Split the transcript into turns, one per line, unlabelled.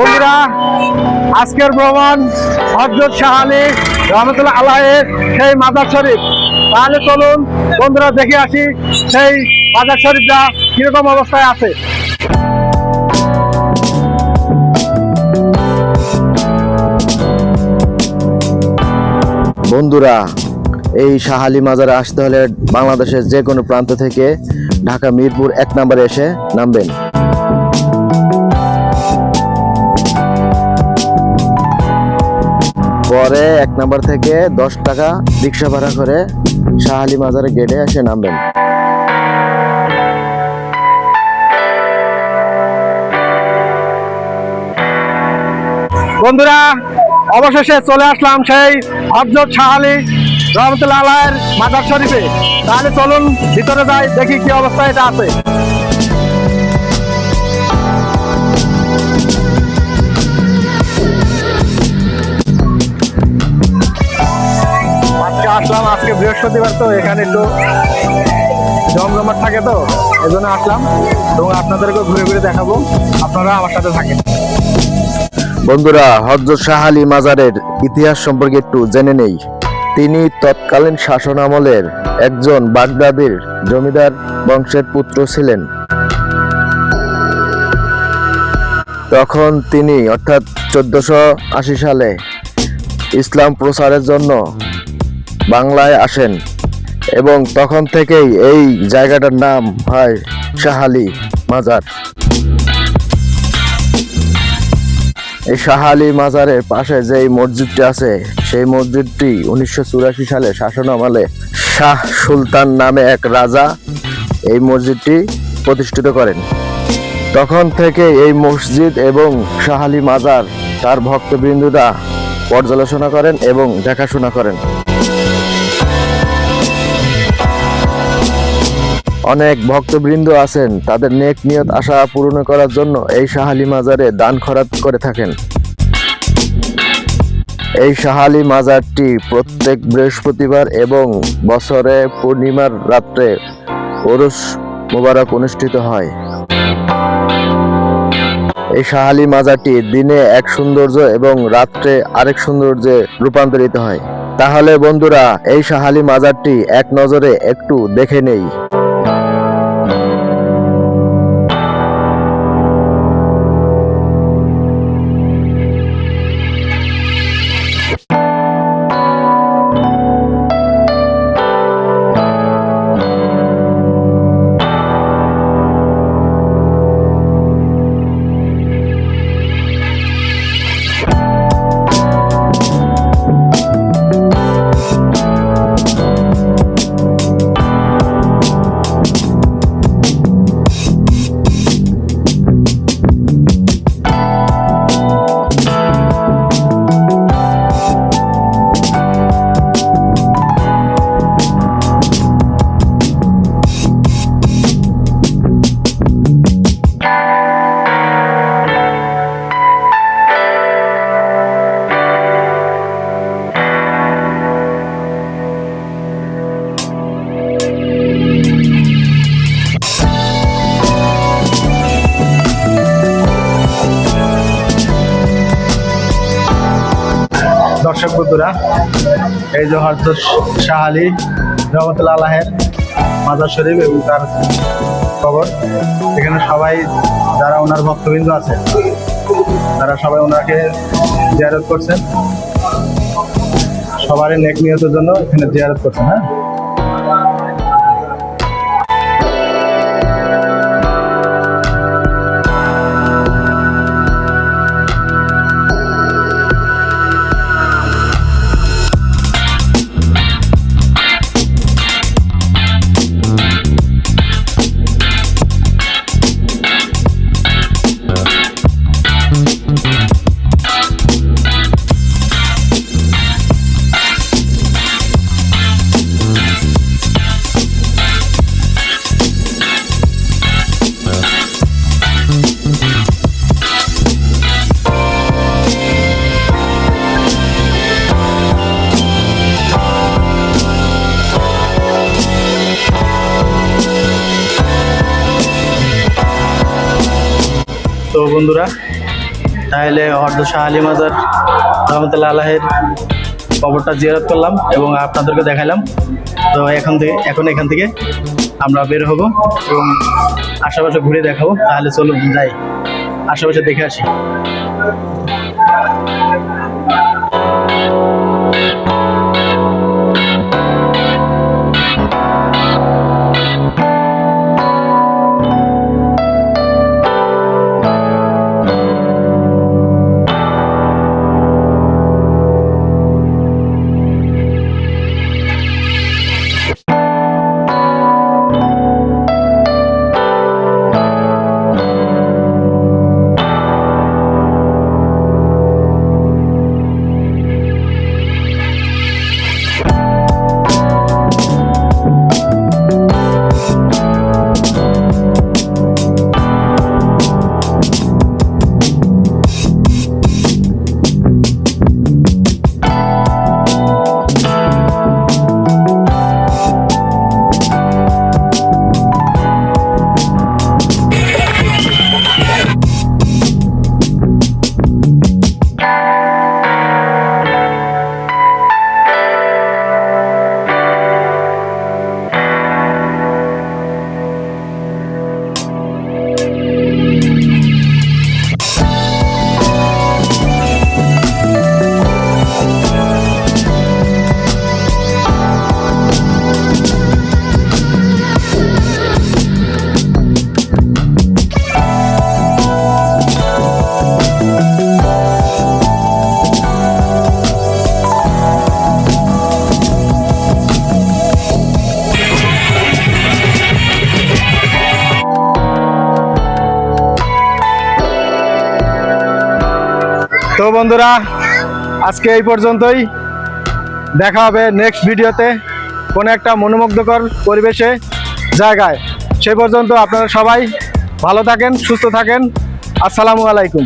বন্ধুরা, আজকের ভ্রমণ হজরত শাহ আলী রহমতুল্লাহ আল্লাহের সেই মাজার শরীফ। তাহলে চলুন বন্ধুরা দেখে আসি সেই মাজার শরীফটা কীরকম অবস্থায় আছে।
বন্ধুরা, এই শাহালি মাজারে আসতে হলে বাংলাদেশের যে কোনো প্রান্ত থেকে ঢাকা মিরপুর এক নম্বরে এসে নামবেন। পরে এক নম্বর থেকে দশ টাকা রিক্সা ভাড়া করে শাহালি মাজারে গেটে এসে নামবেন।
বন্ধুরা, অবশেষে চলে আসলাম সেই হজরত শাহ আলী রহমতুল্লাহ মাজার শরীফে। তাহলে চলুন ভিতরে যাই, দেখি কি অবস্থা এটা আছে। আজকে বৃহস্পতিবার তো এখানে একটু জমজমাট থাকে তো এই জন্য আসলাম এবং আপনাদেরকে ঘুরে ঘুরে দেখাবো। আপনারা আমার সাথে থাকেন।
বন্ধুরা, হজরত শাহ আলী মাজারের ইতিহাস সম্পর্কে একটু জেনে নেই। তিনি তৎকালীন শাসন আমলের একজন বাগদাদের জমিদার বংশের পুত্র ছিলেন। তখন তিনি অর্থাৎ চোদ্দশো আশি সালে ইসলাম প্রচারের জন্য বাংলায় আসেন এবং তখন থেকেই এই জায়গাটার নাম হয় শাহালি মাজার। এই শাহ আলী মাজারের পাশে যেই মসজিদটি আছে, সেই মসজিদটি উনিশশো চুরাশি সালে শাসন আমলে শাহ সুলতান নামে এক রাজা এই মসজিদটি প্রতিষ্ঠিত করেন। তখন থেকে এই মসজিদ এবং শাহ আলী মাজার তার ভক্তবৃন্দরা পর্যালোচনা করেন এবং দেখাশোনা করেন। অনেক ভক্তবৃন্দ আছেন, তাদের নেক নিয়ত আশা পূরণ করার জন্য এই শাহালি মাজারে দান খরাত করে থাকেন। এই শাহালি মাজারটি প্রত্যেক বৃহস্পতিবার এবং বছরে পূর্ণিমার রাত্রে ওরস মোবারক অনুষ্ঠিত হয়। এই শাহালি মাজারটি দিনে এক সৌন্দর্য এবং রাত্রে আরেক সৌন্দর্যে রূপান্তরিত হয়। তাহলে বন্ধুরা, এই শাহালি মাজারটি এক নজরে একটু দেখে নেই।
দর্শক বন্ধুরা, এই যে হরদর শাহ আলী রহমতুল্লাহ আলাহের মাজার শরীফ এবং তার খবর এখানে সবাই যারা ওনার ভক্তবৃন্দ আছে, তারা সবাই ওনাকে জিয়ারত করছেন। সবারই নেক নিহতের জন্য এখানে জিয়ারত করছেন হ্যাঁ? তো বন্ধুরা, তাহলে হরদ শাহ আলী মাজার রহমতুল্লাহ আলাহের কবরটা জিয়ারত করলাম এবং আপনাদেরকে দেখালাম তো এখন থেকে এখন এখান থেকে আমরা বের হব এবং আশেপাশে ঘুরে দেখাবো। তাহলে চলুন যাই। আশেপাশে দেখে আসি। তো বন্ধুরা, আজকে এই পর্যন্তই। দেখা হবে নেক্সট ভিডিওতে কোনো একটা মনোমুগ্ধকর পরিবেশে, জায়গায়। সে পর্যন্ত আপনারা সবাই ভালো থাকেন, সুস্থ থাকেন। আসসালামু আলাইকুম।